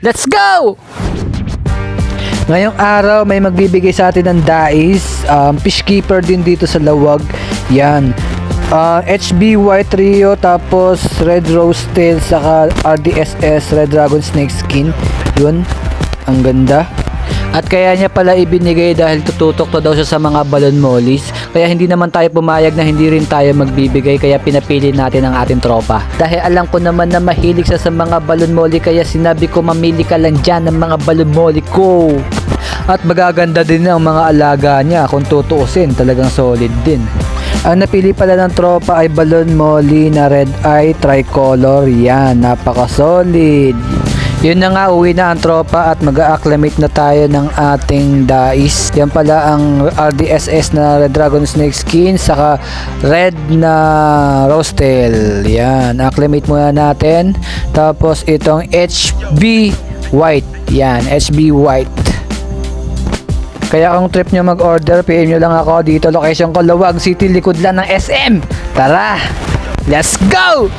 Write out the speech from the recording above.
Let's go! Ngayong araw may magbibigay sa atin ng dais, um, fish keeper din dito sa Lawag. Yan. Uh, HBY Trio tapos Red Rose Tail saka RDSS Red Dragon Snake Skin. Yun. Ang ganda. At kaya niya pala ibinigay dahil tututok to daw siya sa mga balon mollies. Kaya hindi naman tayo pumayag na hindi rin tayo magbibigay kaya pinapili natin ang ating tropa. Dahil alam ko naman na mahilig siya sa mga balon molly kaya sinabi ko mamili ka lang dyan ng mga balon molly ko. At magaganda din ang mga alaga niya kung tutuusin talagang solid din. Ang napili pala ng tropa ay balon molly na red eye tricolor. Yan, napaka solid. Yun na nga, uwi na ang tropa at mag-acclimate na tayo ng ating dais. Yan pala ang RDSS na Red Dragon Snake Skin, saka red na Rose Tail. Yan, acclimate muna natin. Tapos itong HB White. Yan, HB White. Kaya kung trip nyo mag-order, PM nyo lang ako dito. Location ko, Luwag City, likod lang ng SM. Tara! Let's go!